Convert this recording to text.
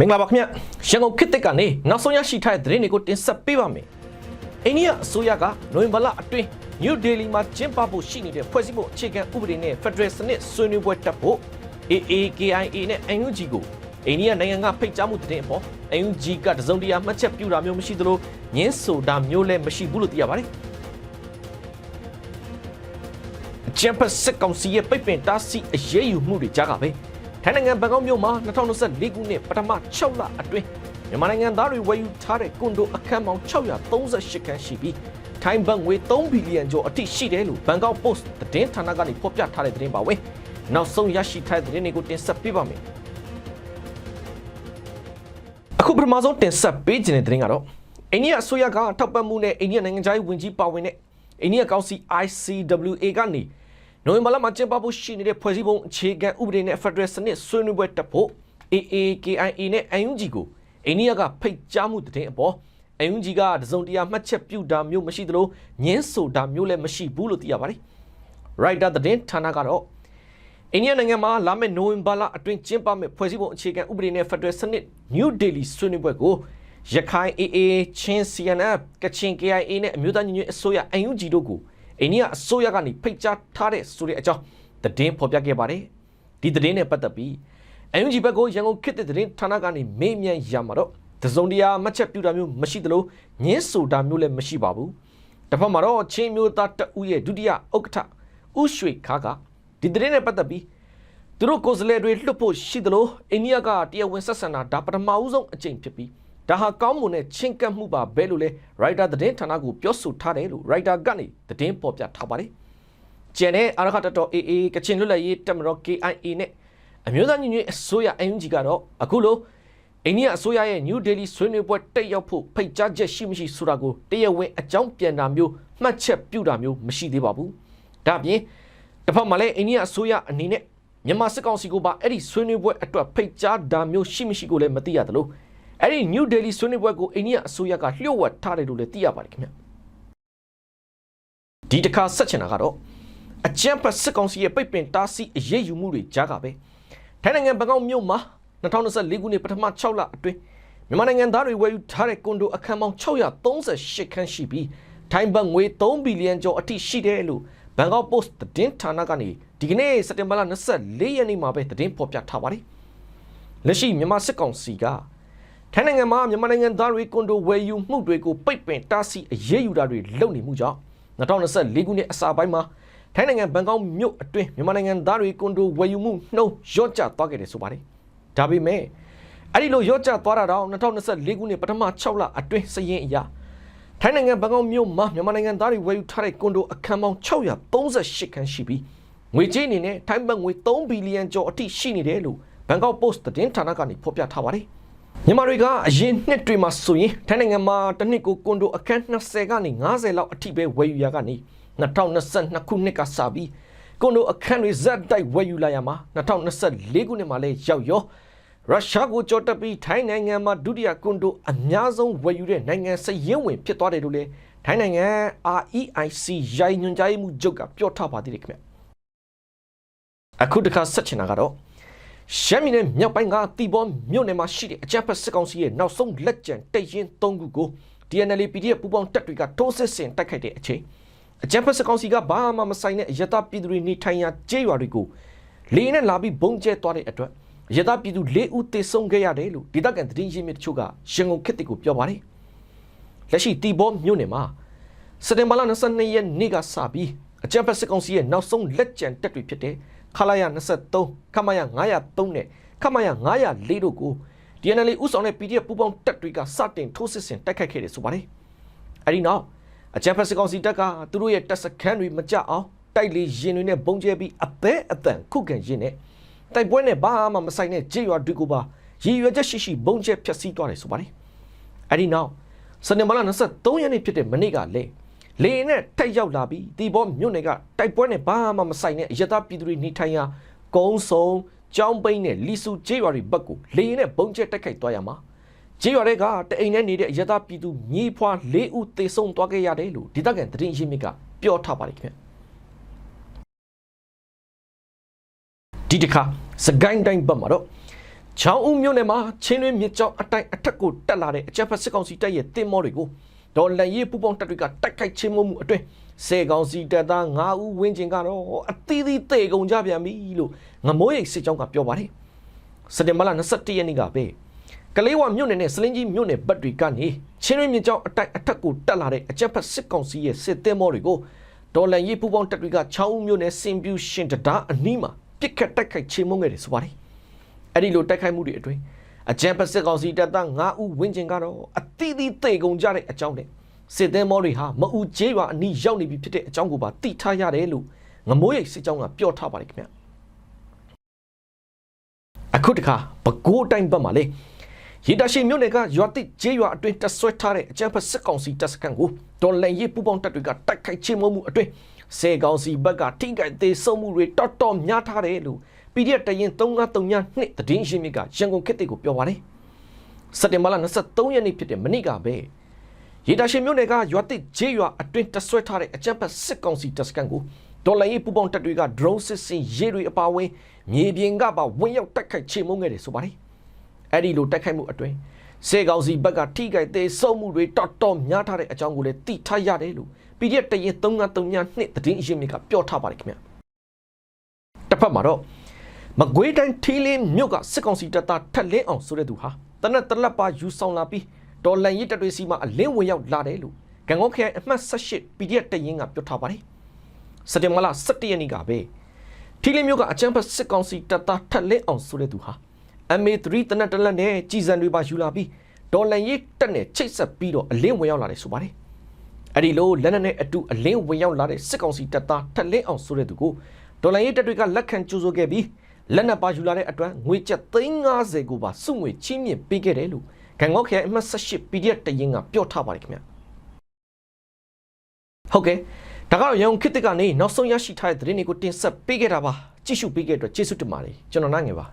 မင်္ဂလာပါခင်ဗျရန်ကုန်ခေတ်တက်ကနေနောက်ဆုံးရရှိထားတဲ့သတင်းတွေကိုတင်ဆက်ပေးပါမယ်အိန္ဒိယအစိုးရကနိုဝင်ဘာလအတွင်း New Delhi မှာကျင်းပဖို့ရှိနေတဲ့ဖွဲ့စည်းပုံအခြေခံဥပဒေနဲ့ Federal စနစ်ဆွေးနွေးပွဲတက်ဖို့ AAKIA နဲ့ NUG ကိုအိန္ဒိယနိုင်ငံကဖိတ်ကြားမှုသတင်းအပေါ် NUG ကတစုံတရာမှတ်ချက်ပြုတာမျိုးမရှိသလိုညင်းဆိုတာမျိုးလည်းမရှိဘူးလို့သိရပါတယ်အချမ်ပစစ်ကောင်စီရဲ့ပိတ်ပင်တားဆီးအရေးယူမှုတွေကြားကပဲ ထိုင်းနိုင်ငံဘန်ကောက်မြို့မှာ2024ခုနှစ်ပထမ6လအတွင်းမြန်မာနိုင်ငံသားတွေဝယ်ယူထားတဲ့ကွန်ဒိုအခန်းပေါင်း638ခန်းရှိပြီးထိုင်းဘတ်ငွေ3ဘီလီယံကျော်အထိရှိတယ်လို့ဘန်ကောက်ပို့စ်သတင်းဌာနကနေဖော်ပြထားတဲ့သတင်းပါပဲနောက်ဆုံးရရှိထားတဲ့သတင်းတွေကိုတင်ဆက်ပေးပါမယ်အခုပထမဆုံးတင်ဆက်ပေးခြင်းတဲ့သတင်းကတော့အိန္ဒိယအစိုးရကထောက်ပံ့မှုနဲ့အိန္ဒိယနိုင်ငံသားရေးဝန်ကြီးပါဝင်တဲ့အိန္ဒိယကောင်စီ ICWA ကနေ နိုဝင်ဘာလမှာကျင်းပဖို့ရှိနေတဲ့ဖွဲ့စည်းပုံအခြေခံဥပဒေနဲ့ Federal စနစ်ဆွေးနွေးပွဲတက်ဖို့ AAKIA နဲ့ UNG ကိုအိန္ဒိယကဖိတ်ကြားမှုတဲ့အပေါ် UNG ကတစုံတရာမှတ်ချက်ပြုတာမျိုးမရှိသလိုညင်းဆိုတာမျိုးလည်းမရှိဘူးလို့သိရပါတယ်။ Writer သတင်းဌာနကတော့အိန္ဒိယနိုင်ငံမှာလာမယ့်နိုဝင်ဘာလအတွင်းကျင်းပမယ့်ဖွဲ့စည်းပုံအခြေခံဥပဒေနဲ့ Federal စနစ် New Delhi ဆွေးနွေးပွဲကိုရခိုင် AA ချင်း CNF ကချင် KIA နဲ့အမျိုးသားညီညွတ်ရေးအစိုးရ UNG တို့ကို အိန္ဒိယအစိုးရကနေဖိတ်ကြားထားတဲ့ဆိုတဲ့အကြောင်းသတင်းဖော်ပြခဲ့ပါတယ်ဒီသတင်းနဲ့ပတ်သက်ပြီး UNG ဘက်ကိုရန်ကုန်ခေတ်သစ်သတင်းဌာနကနေမေးမြန်းရမှာတော့တစုံတရာမှတ်ချက်ပြုတာမျိုးမရှိသလိုညင်းဆိုတာမျိုးလည်းမရှိပါဘူးတစ်ဖက်မှာတော့ချင်းမျိုးသားတအူးရဲ့ဒုတိယဥက္ကဋ္ဌဥရွှေခါကဒီသတင်းနဲ့ပတ်သက်ပြီးသူတို့ကိုယ်စားလှယ်တွေလွှတ်ဖို့ရှိသလိုအိန္ဒိယကတရားဝင်ဆက်ဆံတာဒါပထမဦးဆုံးအကြိမ်ဖြစ်ပြီး ဒါဟာကောင်းမွန်တဲ့ချင်းကပ်မှုပါပဲလို့လဲ writer သတင်းဌာနကိုပြောဆိုထားတယ်လို့ writer ကနေသတင်းပေါ်ပြထားပါတယ်။ကျန်တဲ့အာရခတတော် AA ကချင်လွတ်လပ်ရေးတပ်မတော် KIA နဲ့အမျိုးသားညီညွတ်ရေးအစိုးရ UNG ကတော့အခုလိုအိန္ဒိယအစိုးရရဲ့ New Delhi ဆွေးနွေးပွဲတက်ရောက်ဖို့ဖိတ်ကြားချက်ရှိမရှိဆိုတာကိုတရားဝင်အကြောင်းပြန်တာမျိုးမှတ်ချက်ပြုတာမျိုးမရှိသေးပါဘူး။ဒါ့အပြင်တစ်ဖက်မှာလည်းအိန္ဒိယအစိုးရအနေနဲ့မြန်မာစစ်ကောင်စီကိုပါအဲ့ဒီဆွေးနွေးပွဲအတွက်ဖိတ်ကြားတာမျိုးရှိမရှိကိုလည်းမသိရသလို အဲ့ဒီ New Delhi ဆွေးနွေးပွဲကိုအိန္ဒိယအစိုးရကလျှို့ဝှက်ထားတယ်လို့လည်းသိရပါတယ်ခင်ဗျဒီတစ်ခါဆက်ချင်တာကတော့အကြံဖတ်စစ်ကောင်စီရဲ့ပိတ်ပင်တားဆီးအရေးယူမှုတွေကြားကပဲထိုင်းနိုင်ငံဘန်ကောက်မြို့မှာ2024ခုနှစ်ပထမ6လအတွင်းမြန်မာနိုင်ငံသားတွေဝယ်ယူထားတဲ့ကွန်ဒိုအခန်းပေါင်း638ခန်းရှိပြီးထိုင်းဘတ်ငွေ3ဘီလီယံကျော်အထိရှိတယ်လို့ဘန်ကောက်ပို့စ်သတင်းဌာနကနေဒီကနေ့စက်တင်ဘာလ24ရက်နေ့မှာပဲသတင်းဖော်ပြထားပါတယ်လက်ရှိမြန်မာစစ်ကောင်စီက ထိုင်းနိုင်ငံမှာမြန်မာနိုင်ငံသားတွေကွန်ဒိုဝယ်ယူမှုတွေကိုပိတ်ပင်တားဆီးအရေးယူတာတွေလုပ်နေမှုကြောင့်2024ခုနှစ်အစပိုင်းမှာထိုင်းနိုင်ငံဘန်ကောက်မြို့အတွင်းမြန်မာနိုင်ငံသားတွေကွန်ဒိုဝယ်ယူမှုနှုန်းလျော့ကျသွားခဲ့တယ်ဆိုပါတယ်။ဒါပေမဲ့အဲ့ဒီလိုလျော့ကျသွားတာတော့2024ခုနှစ်ပထမ6လအတွင်းစရင်အရာထိုင်းနိုင်ငံဘန်ကောက်မြို့မှာမြန်မာနိုင်ငံသားတွေဝယ်ယူထားတဲ့ကွန်ဒိုအခန်းပေါင်း638ခန်းရှိပြီးငွေကြေးအနေနဲ့ထိုင်းဘတ်ငွေ3ဘီလီယံကျော်အထိရှိနေတယ်လို့ဘန်ကောက်ပို့စ်သတင်းဌာနကနေဖော်ပြထားပါတယ်။ မြန်မာတွေကအရင်နှစ်တွေမှာဆိုရင်ထိုင်းနိုင်ငံမှာတစ်နှစ်ကိုကွန်ဒိုအခန်း20ကနေ90လောက်အထိပဲဝယ်ယူရကနေ2022ခုနှစ်ကစပြီးကွန်ဒိုအခန်းတွေဇက်တိုက်ဝယ်ယူလာရမှာ2024ခုနှစ်မှာလည်းရောက်ရောရုရှားကိုကြော်တက်ပြီးထိုင်းနိုင်ငံမှာဒုတိယကွန်ဒိုအများဆုံးဝယ်ယူတဲ့နိုင်ငံစည်ရင်းဝင်ဖြစ်သွားတယ်လို့လည်းထိုင်းနိုင်ငံ REIC ရိုင်းညွန်ကြားမှုချုပ်ကပြောထားပါသေးတယ်ခင်ဗျအခုတခါဆက်ချင်တာကတော့ ရှမ်းပြည်နယ်မြောက်ပိုင်းကတီဘောမြို့နယ်မှာရှိတဲ့အကြမ်းဖက်စစ်ကောင်စီရဲ့နောက်ဆုံးလက်ကျန်တိတ်ရင်၃ခုကို DNL PDF ပူးပေါင်းတပ်တွေကတိုးစစ်ဆင်တိုက်ခိုက်တဲ့အချိန်အကြမ်းဖက်စစ်ကောင်စီကဘာမှမဆိုင်တဲ့အယက်သားပြည်သူတွေနေထိုင်ရာကျေးရွာတွေကိုလေနဲ့လာပြီးဘုံကျဲသွားတဲ့အတွက်အယက်သားပြည်သူ၄ဦးသေဆုံးခဲ့ရတယ်လို့ဒေသခံသတင်းရင်းမြစ်တချို့ကရန်ကုန်ခေတ်တစ်ကိုပြောပါတယ်လက်ရှိတီဘောမြို့နယ်မှာစက်တင်ဘာလ22ရက်နေ့ကစပြီးအကြမ်းဖက်စစ်ကောင်စီရဲ့နောက်ဆုံးလက်ကျန်တပ်တွေဖြစ်တဲ့ ခလာရ23ခမရ903နဲ့ခမရ904တို့ကို DNL ဥဆောင်တဲ့ PDF ပူးပေါင်းတပ်တွေကစတင်ထိုးစစ်ဆင်တိုက်ခိုက်ခဲ့တယ်ဆိုပါတယ်အဲဒီနောက်အကြမ်းဖက်စစ်ကောင်စီတပ်ကသူတို့ရဲ့တပ်စခန်းတွေမကြအောင်တိုက်လေရင်တွေနဲ့ပုံကျဲပြီးအသေးအတန်ခုခံရင်းနဲ့တိုက်ပွဲနဲ့ဘာမှမဆိုင်တဲ့ကြေးရွာတွေကိုပါရည်ရွယ်ချက်ရှိရှိပုံကျဲဖျက်ဆီးသွားတယ်ဆိုပါတယ်အဲဒီနောက်စနေမလာ23ရက်နေ့ဖြစ်တဲ့မနေ့ကလည်း လေရင်နဲ့တိုက်ရောက်လာပြီးဒီဘောမြို့နယ်ကတိုက်ပွဲနဲ့ဘာမှမဆိုင်တဲ့အယက်သားပြည်သူတွေနေထိုင်ရာကုန်းစုံကျောင်းပိန်းနဲ့လီဆူကျေးရွာတွေဘက်ကိုလေရင်နဲ့ပုံကျဲတိုက်ခိုက်သွားရမှာကျေးရွာတွေကတအိမ်နဲ့နေတဲ့အရသာပြည်သူမြေဖွာ၄ဦးသေဆုံးသွားခဲ့ရတယ်လို့ဒေသခံသတင်းရင်းမြစ်ကပြောထားပါတယ်ခင်ဗျဒီတစ်ခါစကိုင်းတိုင်းဘက်မှာတော့ချောင်းဦးမြို့နယ်မှာချင်းတွင်းမြစ်ကြောင်းအတိုင်းအထက်ကိုတက်လာတဲ့အကြမ်းဖက်စစ်ကောင်စီတပ်ရဲ့တင်မောတွေကို ဒေါ်လန်ရေးပူပေါင်းတပ်တွေကတိုက်ခိုက်ချင်းမှုမှုအတွင်းစေကောင်စီတပ်သား9ဦးဝန်းကျင်ကတော့အသီးသီးတေကုန်ကြပြန်ပြီလို့ငမိုးရိပ်စစ်ကြောင်းကပြောပါတယ်စက်တင်ဘာလ21ရက်နေ့ကပဲကလေးဝမြို့နယ်နဲ့စလင်းကြီးမြို့နယ်ဘက်တွေကနေချင်းတွင်းမြစ်ကြောင်းအတိုင်းအထက်ကိုတက်လာတဲ့အကြမ်းဖက်စစ်ကောင်စီရဲ့စစ်တင်မောတွေကိုဒေါ်လန်ရေးပူပေါင်းတပ်တွေကချောင်းဦးမြို့နယ်စင်ပြူရှင်တဒါအနီးမှာပစ်ခတ်တိုက်ခိုက်ချင်းမှုခဲ့တယ်ဆိုပါတယ်အဲ့ဒီလိုတိုက်ခိုက်မှုတွေအတွင်း အကြံပစစ်ကောင်စီတပ်သား9ဦးဝန်းကျင်ကတော့အတိအသီးတေကုန်ကြတဲ့အကြောင်းနဲ့စစ်သည်မောတွေဟာမအူကျေးရွာအနီးရောက်နေပြီဖြစ်တဲ့အကြောင်းကိုပါသိထားရတယ်လို့ငမိုးရိပ်စစ်ကြောင်းကပြောထားပါတယ်ခင်ဗျအခုတခါဘကိုးတိုင်းဘက်မှာလေရေတရှိမြို့နယ်ကရွာတိကျေးရွာအတွင်းတဆွဲထားတဲ့အကြံဖက်စစ်ကောင်စီတပ်စခန်းကိုဒေါ်လန်ရေးပူပေါင်းတပ်တွေကတိုက်ခိုက်ချေမှုမှုအတွင်းစေကောင်စီဘက်ကထိခိုက်သေးဆုံးမှုတွေတော်တော်များထားတယ်လို့ PDF တရင်3932နှစ်တည်င်းရှင်းမြစ်ကရန်ကုန်ခေတ်တွေကိုပြောပါတယ်စက်တင်ဘာလ23ရက်နေ့ဖြစ်တဲ့မနေ့ကပဲရေတာရှင်မြို့နယ်ကရွာတိကျေးရွာအတွင်းတဆွဲထားတဲ့အကြမ်းဖက်စစ်ကောင်စီတပ်စခန်းကိုဒေါ်လာရေးပူပေါင်းတပ်တွေက drone စစ်စင်ရေးတွေအပါအဝင်မြေပြင်ကပါဝင်ရောက်တိုက်ခိုက်ချေမှုန်းခဲ့တယ်ဆိုပါတယ်အဲ့ဒီလိုတိုက်ခိုက်မှုအတွင်းစေကောင်စီဘက်ကထိခိုက်သေးဆုံးမှုတွေတော်တော်များထားတဲ့အကြောင်းကိုလည်းသိထားရတယ်လို့ PDF တရင်3932နှစ်တည်င်းရှင်းမြစ်ကပြောထားပါတယ်ခင်ဗျတစ်ဖက်မှာတော့ မကွေးတိုင်းထီလင်းမြို့ကစစ်ကောင်စီတပ်သားထက်လင်းအောင်ဆိုတဲ့သူဟာတနက်တလက်ပါယူဆောင်လာပြီးဒေါ်လန်ရစ်တပ်တွေစီမှာအလင်းဝင်ရောက်လာတယ်လို့ကံကောခရိုင်အမှတ်18 PDF တရင်ကပြောထားပါတယ်စက်တင်ဘာလ17ရက်နေ့ကပဲထီလင်းမြို့ကအချမ်းဖတ်စစ်ကောင်စီတပ်သားထက်လင်းအောင်ဆိုတဲ့သူဟာ MA3 တနက်တလက်နဲ့ကြီးစံတွေပါယူလာပြီးဒေါ်လန်ရစ်တပ်နဲ့ချိတ်ဆက်ပြီးတော့အလင်းဝင်ရောက်လာတယ်ဆိုပါတယ်အဲ့ဒီလိုလက်နက်နဲ့အတူအလင်းဝင်ရောက်လာတဲ့စစ်ကောင်စီတပ်သားထက်လင်းအောင်ဆိုတဲ့သူကိုဒေါ်လန်ရစ်တပ်တွေကလက်ခံကြိုးဆိုခဲ့ပြီး လက်နက်ပါယူလာတဲ့အတွက်ငွေကျပ်350ကိုပါစုငွေချင်းမြင့်ပေးခဲ့တယ်လို့ဂန်ကော့ခရိုင်အမှတ်18 PDF တရင်ကပြောထားပါတယ်ခင်ဗျဟုတ်ကဲ့ဒါကတော့ရန်ကုန်ခေတ်သစ်ကနေနောက်ဆုံးရရှိထားတဲ့သတင်းတွေကိုတင်ဆက်ပေးခဲ့တာပါကြည့်ရှုပေးခဲ့တဲ့အတွက်ကျေးဇူးတင်ပါတယ်ကျွန်တော်နိုင်ငယ်ပါ